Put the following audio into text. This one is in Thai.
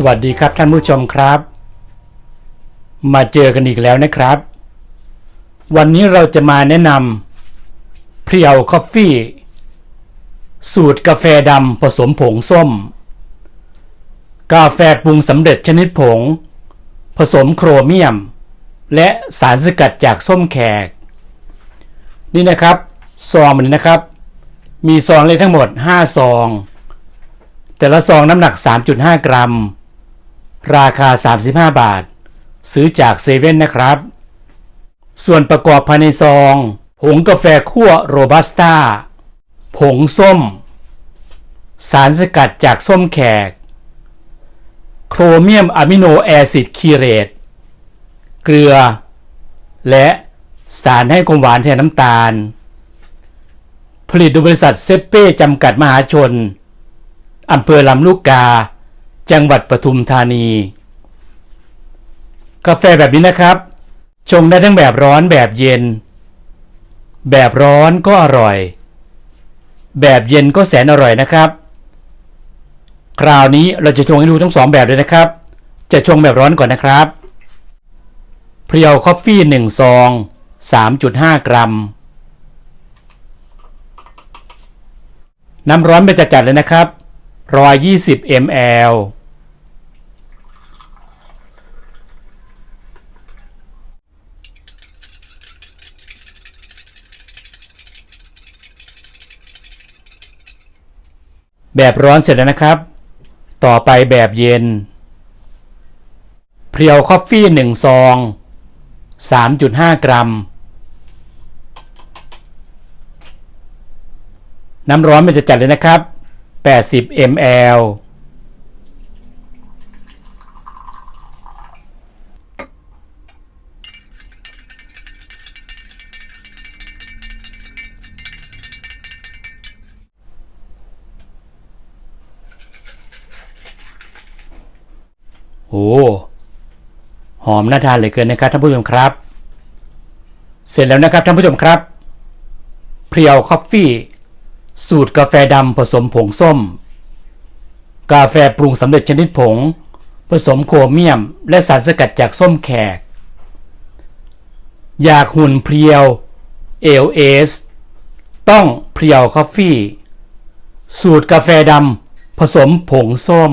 สวัสดีครับท่านผู้ชมครับ มาเจอกันอีกแล้วนะครับ วันนี้เราจะมาแนะนำเพียวคอฟฟี่ สูตรกาแฟดำผสมผงส้ม กาแฟปรุงสำเร็จชนิดผง ผสมโครเมียม และสารสกัดจากส้มแขก นี่นะครับ ซองมันนี้นะครับ มีซองเลยทั้งหมด 5 ซองแต่ละซองน้ำหนัก 3.5 กรัม ราคา 35 บาท ซื้อจากเซเว่นนะครับ ส่วนประกอบภายในซอง ผงกาแฟคั่วโรบัสต้า ผงส้ม สารสกัดจากส้มแขก โครเมียมอะมิโนแอซิดคีเรต เกลือ และสารให้ความหวานแทนน้ำตาล ผลิตโดยบริษัทเซเป้จำกัดมหาชนอำเภอลำลูกกา จังหวัดปทุมธานี กาแฟแบบนี้นะครับ ชงได้ทั้งแบบร้อนแบบเย็น แบบร้อนก็อร่อย แบบเย็นก็แสนอร่อยนะครับ คราวนี้เราจะชงให้ดูทั้งสองแบบเลยนะครับ จะชงแบบร้อนก่อนนะครับเพียวคอฟฟี่1ซอง 3.5 กรัม น้ำร้อนไปจัดๆเลยนะครับ 120 ml แบบร้อนเสร็จแล้วนะครับ ต่อไปแบบเย็น เพรียวคอฟฟี่งซอง 3.5 กรัม น้ำร้อนมันจะจัดเลยนะครับ 80 ml โอ้หอมน่าทานเหลยเกินนะครับท่านผู้ชมครับ เสร็จแล้วนะครับท่านผู้ชมครับเพียวคอฟฟี่ สูตรกาแฟดำผสมผงส้ม กาแฟปรุงสำเร็จชนิดผง ผสมโครเมียม และสารสกัดจากส้มแขก อยากหุ่นเพียวเอลเอสต้องเพียวคอฟฟี่ สูตรกาแฟดำผสมผงส้ม